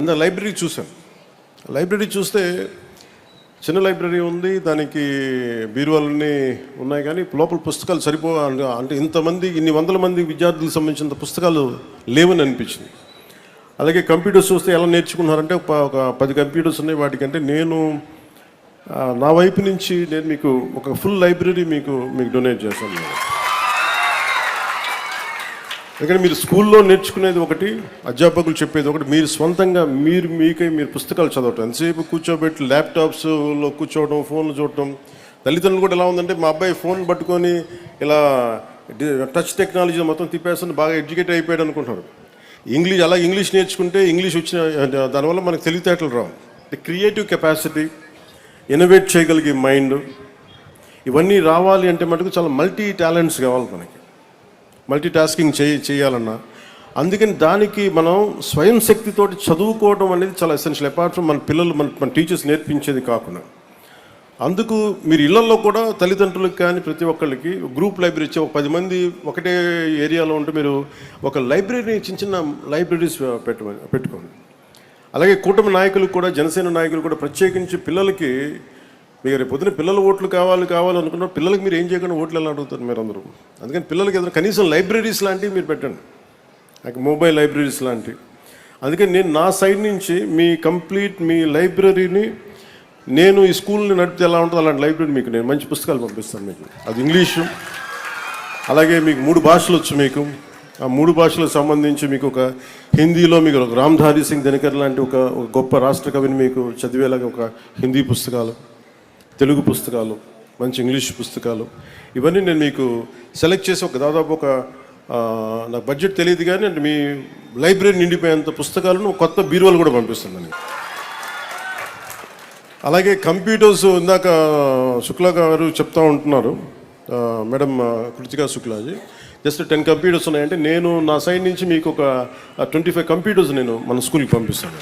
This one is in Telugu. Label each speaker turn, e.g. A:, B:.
A: నిన్న లైబ్రరీ చూశాను. లైబ్రరీ చూస్తే చిన్న లైబ్రరీ ఉంది దానికి బీరువాలన్నీ ఉన్నాయి కానీ లోపల పుస్తకాలు సరిపో అంటే ఇంతమంది ఇన్ని వందల మంది విద్యార్థులకు సంబంధించిన పుస్తకాలు లేవని అనిపించింది. అలాగే కంప్యూటర్స్ చూస్తే ఎలా నేర్చుకున్నారంటే ఒక పది కంప్యూటర్స్ ఉన్నాయి వాటికంటే నేను నా వైపు నుంచి నేను మీకు ఒక ఫుల్ లైబ్రరీ మీకు మీకు డొనేట్ చేస్తాను. ఎందుకంటే మీరు స్కూల్లో నేర్చుకునేది ఒకటి అధ్యాపకులు చెప్పేది ఒకటి మీరు సొంతంగా మీరు మీకై మీరు పుస్తకాలు చదవటం. ఎంతసేపు కూర్చోబెట్టి ల్యాప్టాప్స్లో కూర్చోవడం ఫోన్లు చూడటం. తల్లిదండ్రులు కూడా ఎలా ఉందంటే మా అబ్బాయి ఫోన్ పట్టుకొని ఇలా టచ్ టెక్నాలజీ మొత్తం తిప్పేస్తుంది బాగా ఎడ్యుకేట్ అయిపోయాడు అనుకుంటారు ఇంగ్లీష్ అలా ఇంగ్లీష్ నేర్చుకుంటే ఇంగ్లీష్ వచ్చిన దానివల్ల మనకు తెలివితేటలు రావు. క్రియేటివ్ కెపాసిటీ ఇన్నోవేట్ చేయగలిగే మైండ్ ఇవన్నీ రావాలి అంటే మటుకు చాలా మల్టీ టాలెంట్స్ కావాలి మనకి. మల్టీ టాస్కింగ్ చేయ చేయాలన్నా. అందుకని దానికి మనం స్వయం శక్తితోటి చదువుకోవడం అనేది చాలా ఎసెన్షియల్ అపార్ట్ ఫ్రమ్ మన పిల్లలు మన మన టీచర్స్ నేర్పించేది కాకుండా. అందుకు మీరు ఇళ్ళలో కూడా తల్లిదండ్రులకు కానీ ప్రతి ఒక్కళ్ళకి గ్రూప్ లైబ్రరీ ఇచ్చే ఒక పది మంది ఒకటే ఏరియాలో ఉంటే మీరు ఒక లైబ్రరీ చిన్న చిన్న లైబ్రరీస్ పెట్టమని పెట్టుకోండి. అలాగే కూటమి నాయకులు కూడా జనసేన నాయకులు కూడా ప్రత్యేకించి పిల్లలకి మీరు రేపు పొద్దున పిల్లల ఓట్లు కావాలి కావాలి అనుకున్న పిల్లలకి మీరు ఏం చేయకుండా ఓట్లు ఎలా అడుగుతారు మీరు అందరూ అందుకని పిల్లలకి ఏదైనా కనీసం లైబ్రరీస్ లాంటివి మీరు పెట్టండి. నాకు మొబైల్ లైబ్రరీస్ లాంటివి. అందుకని నేను నా సైడ్ నుంచి మీ కంప్లీట్ మీ లైబ్రరీని నేను ఈ స్కూల్ని నడిపితే ఎలా ఉంటుందో అలాంటి లైబ్రరీ మీకు నేను మంచి పుస్తకాలు పంపిస్తాను మీకు. అది ఇంగ్లీషు. అలాగే మీకు మూడు భాషలు వచ్చు మీకు. ఆ మూడు భాషలకు సంబంధించి మీకు ఒక హిందీలో మీకు రామ్ధారి సింగ్ దినకర్ లాంటి ఒక గొప్ప రాష్ట్ర కవిని మీకు చదివేలాగా ఒక హిందీ పుస్తకాలు. తెలుగు పుస్తకాలు మంచి ఇంగ్లీష్ పుస్తకాలు. ఇవన్నీ నేను మీకు సెలెక్ట్ చేసి ఒక దాదాపు ఒక నాకు బడ్జెట్ తెలియదు కానీ అంటే మీ లైబ్రరీ నిండిపోయేంత పుస్తకాలను కొత్త బీరువాలు కూడా పంపిస్తున్నాను అలాగే కంప్యూటర్స్ ఇందాక శుక్లా గారు చెప్తా ఉంటున్నారు. Madam Kritika Shuklaji. Just ten computers ఉన్నాయంటే నేను నా సైడ్ నుంచి మీకు ఒక ట్వంటీ ఫైవ్ కంప్యూటర్స్ నేను మన స్కూల్కి పంపిస్తాను.